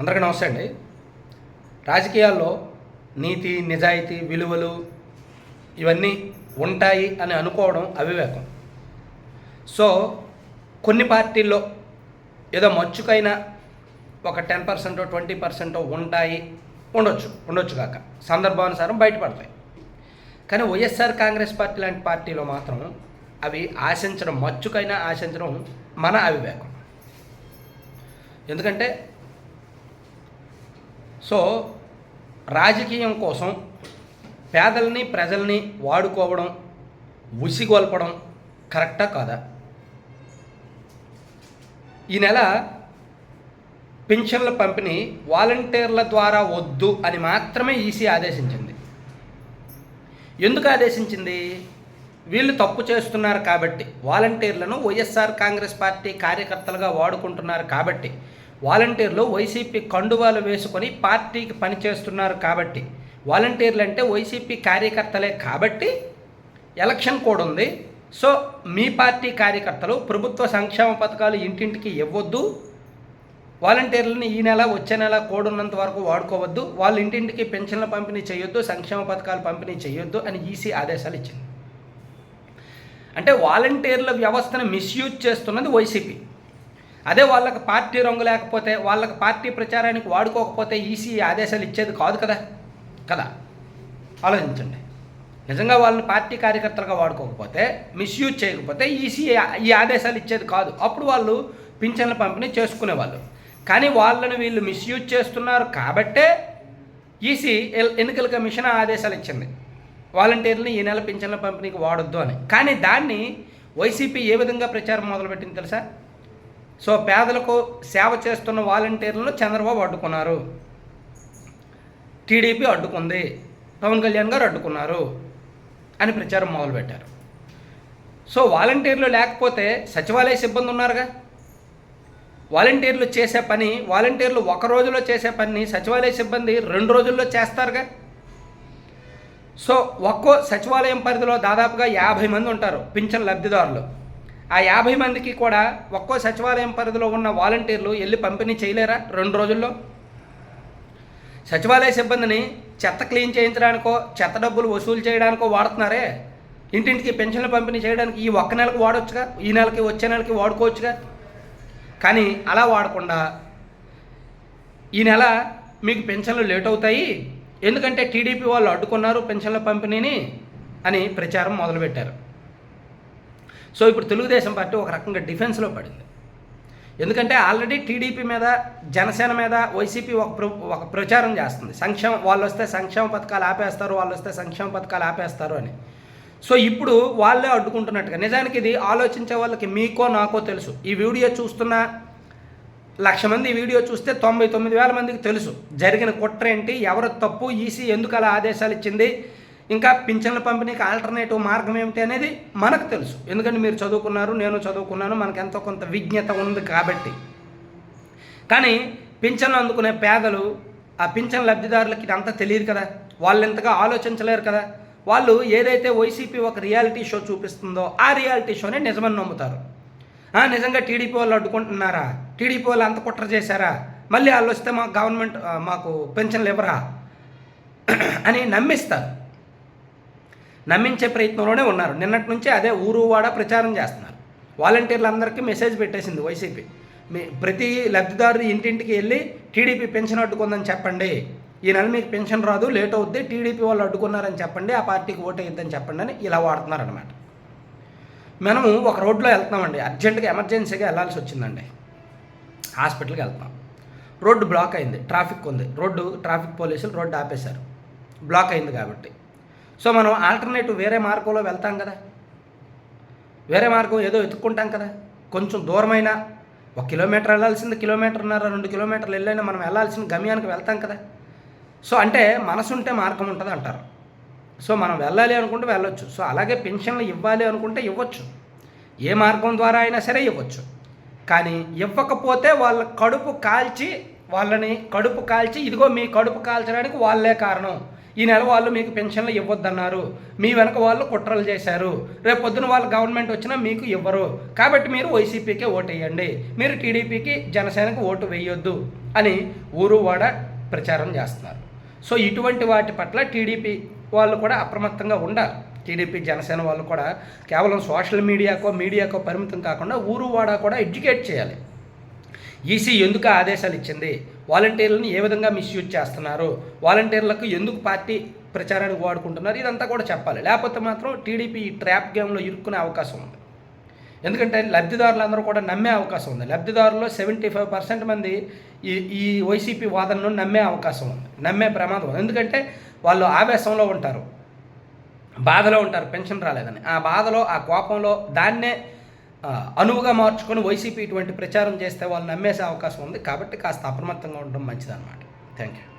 అందరికీ నమస్తే అండి. రాజకీయాల్లో నీతి నిజాయితీ విలువలు ఇవన్నీ ఉంటాయి అని అనుకోవడం అవివేకం. సో కొన్ని పార్టీల్లో ఏదో మచ్చుకైనా ఒక టెన్ పర్సెంట్ ట్వంటీ పర్సెంట్ ఉంటాయి. ఉండొచ్చు ఉండొచ్చు కాక. సందర్భానుసారం బయటపడతాయి. కానీ వైఎస్ఆర్ కాంగ్రెస్ పార్టీ లాంటి పార్టీలో మాత్రం అవి ఆశించడం మచ్చుకైనా ఆశించడం మన అవివేకం. ఎందుకంటే సో రాజకీయం కోసం పేదల్ని ప్రజల్ని వాడుకోవడం ఉసిగొల్పడం కరెక్టా కాదా? ఈ నెల పింఛన్ల పంపిణీ వాలంటీర్ల ద్వారా వద్దు అని మాత్రమే ఈసీ ఆదేశించింది. ఎందుకు ఆదేశించింది? వీళ్ళు తప్పు చేస్తున్నారు కాబట్టి. వాలంటీర్లను వైఎస్ఆర్ కాంగ్రెస్ పార్టీ కార్యకర్తలుగా వాడుకుంటున్నారు కాబట్టి. వాలంటీర్లు వైసీపీ కండువాలు వేసుకొని పార్టీకి పనిచేస్తున్నారు కాబట్టి. వాలంటీర్లు అంటే వైసీపీ కార్యకర్తలే కాబట్టి ఎలక్షన్ కూడా ఉంది. సో మీ పార్టీ కార్యకర్తలు ప్రభుత్వ సంక్షేమ పథకాలు ఇంటింటికి ఇవ్వద్దు. వాలంటీర్లని ఈ నెల వచ్చే నెల కోడ్ ఉన్నంత వరకు వాడుకోవద్దు. వాళ్ళ ఇంటింటికి పెన్షన్ల పంపిణీ చేయొద్దు సంక్షేమ పథకాలు పంపిణీ చేయొద్దు అని ఈసీ ఆదేశాలు ఇచ్చింది. అంటే వాలంటీర్ల వ్యవస్థను మిస్యూజ్ చేస్తున్నది వైసీపీ. అదే వాళ్ళకి పార్టీ రంగు లేకపోతే వాళ్ళకి పార్టీ ప్రచారానికి వాడుకోకపోతే ఈసీ ఆదేశాలు ఇచ్చేది కాదు కదా? కదా? ఆలోచించండి. నిజంగా వాళ్ళని పార్టీ కార్యకర్తలుగా వాడుకోకపోతే మిస్యూజ్ చేయకపోతే ఈసీ ఈ ఆదేశాలు ఇచ్చేది కాదు. అప్పుడు వాళ్ళు పింఛన్ల పంపిణీ చేసుకునేవాళ్ళు. కానీ వాళ్ళని వీళ్ళు మిస్యూజ్ చేస్తున్నారు కాబట్టే ఈసీ ఎన్నికల కమిషన్ ఆదేశాలు ఇచ్చింది. వాలంటీర్ని ఈ నెల పింఛన్ల పంపిణీకి వాడొద్దు అని. కానీ దాన్ని వైసీపీ ఏ విధంగా ప్రచారం మొదలుపెట్టింది తెలుసా? సో పేదలకు సేవ చేస్తున్న వాలంటీర్లను చంద్రబాబు అడ్డుకున్నారు. టీడీపీ అడ్డుకుంది. పవన్ కళ్యాణ్ గారు అడ్డుకున్నారు అని ప్రచారం మొదలుపెట్టారు. సో వాలంటీర్లు లేకపోతే సచివాలయ సిబ్బంది ఉన్నారుగా? వాలంటీర్లు చేసే పని వాలంటీర్లు ఒక రోజులో చేసే పని సచివాలయ సిబ్బంది రెండు రోజుల్లో చేస్తారుగా? సో ఒక్కో సచివాలయం పరిధిలో దాదాపుగా యాభై మంది ఉంటారు పింఛన్ లబ్ధిదారులు. ఆ యాభై మందికి కూడా ఒక్కో సచివాలయం పరిధిలో ఉన్న వాలంటీర్లు వెళ్ళి పంపిణీ చేయలేరా రెండు రోజుల్లో? సచివాలయ సిబ్బందిని చెత్త క్లీన్ చేయించడానికో చెత్త డబ్బులు వసూలు చేయడానికో వాడుతున్నారే? ఇంటింటికి పెన్షన్లు పంపిణీ చేయడానికి ఈ ఒక్క నెలకు వాడొచ్చుగా? ఈ నెలకి వచ్చే నెలకి వాడుకోవచ్చుగా? కానీ అలా వాడకుండా ఈ నెల మీకు పెన్షన్లు లేట్ అవుతాయి. ఎందుకంటే టీడీపీ వాళ్ళు అడ్డుకున్నారు పెన్షన్ల పంపిణీని అని ప్రచారం మొదలుపెట్టారు. సో ఇప్పుడు తెలుగుదేశం పార్టీ ఒక రకంగా డిఫెన్స్లో పడింది. ఎందుకంటే ఆల్రెడీ టీడీపీ మీద జనసేన మీద వైసీపీ ఒక ప్ర ఒక ప్రచారం చేస్తుంది. సంక్షేమ వాళ్ళు వస్తే సంక్షేమ పథకాలు ఆపేస్తారు వాళ్ళు వస్తే సంక్షేమ పథకాలు ఆపేస్తారు అని. సో ఇప్పుడు వాళ్ళే అడ్డుకుంటున్నట్టుగా నిజానికి ఇది ఆలోచించే వాళ్ళకి మీకో నాకో తెలుసు. ఈ వీడియో చూస్తున్న లక్ష మంది ఈ వీడియో చూస్తే తొంభై తొమ్మిది వేల మందికి తెలుసు. జరిగిన కుట్ర ఏంటి ఎవరు తప్పు ఈసీ ఎందుకు అలా ఆదేశాలు ఇచ్చింది ఇంకా పింఛన్ల పంపిణీకి ఆల్టర్నేటివ్ మార్గం ఏమిటి అనేది మనకు తెలుసు. ఎందుకంటే మీరు చదువుకున్నారు నేను చదువుకున్నాను మనకు ఎంతో కొంత విజ్ఞత ఉంది కాబట్టి. కానీ పింఛన్లు అందుకునే పేదలు ఆ పింఛన్ లబ్ధిదారులకి ఇదంతా తెలియదు కదా. వాళ్ళు ఎంతగా ఆలోచించలేరు కదా. వాళ్ళు ఏదైతే వైసీపీ ఒక రియాలిటీ షో చూపిస్తుందో ఆ రియాలిటీ షోనే నిజమని నమ్ముతారు. ఆ, నిజంగా టీడీపీ వాళ్ళు అడ్డుకుంటున్నారా? టీడీపీ వాళ్ళు అంత కుట్ర చేశారా? మళ్ళీ వాళ్ళు వస్తే మాకు గవర్నమెంట్ మాకు పెన్షన్లు ఇవ్వరా? అని నమ్మిస్తారు. నమ్మించే ప్రయత్నంలోనే ఉన్నారు. నిన్నటి నుంచి అదే ఊరు వాడ ప్రచారం చేస్తున్నారు. వాలంటీర్లందరికీ మెసేజ్ పెట్టేసింది వైసీపీ. మీ ప్రతి లబ్ధిదారు ఇంటింటికి వెళ్ళి టీడీపీ పెన్షన్ అడ్డుకుందని చెప్పండి. ఈ నెల మీకు పెన్షన్ రాదు లేట్ అవుద్ది టీడీపీ వాళ్ళు అడ్డుకున్నారని చెప్పండి ఆ పార్టీకి ఓటు చెప్పండి అని ఇలా వాడుతున్నారనమాట మనము ఒక రోడ్లో వెళ్తున్నామండి. అర్జెంటుగా ఎమర్జెన్సీగా వెళ్ళాల్సి వచ్చిందండి. హాస్పిటల్కి వెళ్తాం రోడ్డు బ్లాక్ అయింది ట్రాఫిక్ ఉంది. రోడ్డు ట్రాఫిక్ పోలీసులు రోడ్డు ఆపేశారు. బ్లాక్ అయింది కాబట్టి. సో మనం ఆల్టర్నేటివ్ వేరే మార్గంలో వెళ్తాం కదా. వేరే మార్గం ఏదో వెతుక్కుంటాం కదా. కొంచెం దూరమైన ఒక కిలోమీటర్ వెళ్ళాల్సింది కిలోమీటర్న్నర రెండు కిలోమీటర్లు వెళ్ళైనా మనం వెళ్ళాల్సిన గమ్యానికి వెళ్తాం కదా. సో అంటే మనసుంటే మార్గం ఉంటుంది అంటారు. సో మనం వెళ్ళాలి అనుకుంటే వెళ్ళొచ్చు. సో అలాగే పెన్షన్లు ఇవ్వాలి అనుకుంటే ఇవ్వచ్చు. ఏ మార్గం ద్వారా అయినా సరే ఇవ్వచ్చు. కానీ ఇవ్వకపోతే వాళ్ళ కడుపు కాల్చి వాళ్ళని కడుపు కాల్చి ఇదిగో మీ కడుపు కాల్చడానికి వాళ్ళే కారణం. ఈ నెల వాళ్ళు మీకు పెన్షన్లు ఇవ్వద్దన్నారు. మీ వెనక వాళ్ళు కుట్రలు చేశారు. రేపు పొద్దున వాళ్ళు గవర్నమెంట్ వచ్చినా మీకు ఇవ్వరు. కాబట్టి మీరు వైసీపీకే ఓటు వేయండి మీరు టీడీపీకి జనసేనకు ఓటు వేయొద్దు అని ఊరు వాడ ప్రచారం చేస్తున్నారు. సో ఇటువంటి వాటి పట్ల టీడీపీ వాళ్ళు కూడా అప్రమత్తంగా ఉండాలి. టీడీపీ జనసేన వాళ్ళు కూడా కేవలం సోషల్ మీడియాకో మీడియాకో పరిమితం కాకుండా ఊరు వాడ కూడా ఎడ్యుకేట్ చేయాలి. ఈసీ ఎందుకు ఆదేశాలు ఇచ్చింది? వాలంటీర్లను ఏ విధంగా మిస్యూజ్ చేస్తున్నారు వాలంటీర్లకు ఎందుకు పార్టీ ప్రచారానికి వాడుకుంటున్నారు ఇదంతా కూడా చెప్పాలి. లేకపోతే మాత్రం టీడీపీ ఈ ట్రాప్ గేమ్లో ఇరుక్కునే అవకాశం ఉంది. ఎందుకంటే లబ్ధిదారులందరూ కూడా నమ్మే అవకాశం ఉంది. లబ్ధిదారుల్లో సెవెంటీ ఫైవ్ పర్సెంట్ మంది ఈ ఈ వైసీపీ వాదనను నమ్మే అవకాశం ఉంది. నమ్మే ప్రమాదం ఉంది. ఎందుకంటే వాళ్ళు ఆవేశంలో ఉంటారు. బాధలో ఉంటారు. పెన్షన్ రాలేదని. ఆ బాధలో ఆ కోపంలో దాన్నే అనువుగా మార్చుకొని వైసీపీ ఇటువంటి ప్రచారం చేస్తే వాళ్ళు నమ్మేసే అవకాశం ఉంది కాబట్టి కాస్త అప్రమత్తంగా ఉండడం మంచిదన్నమాట. Thank you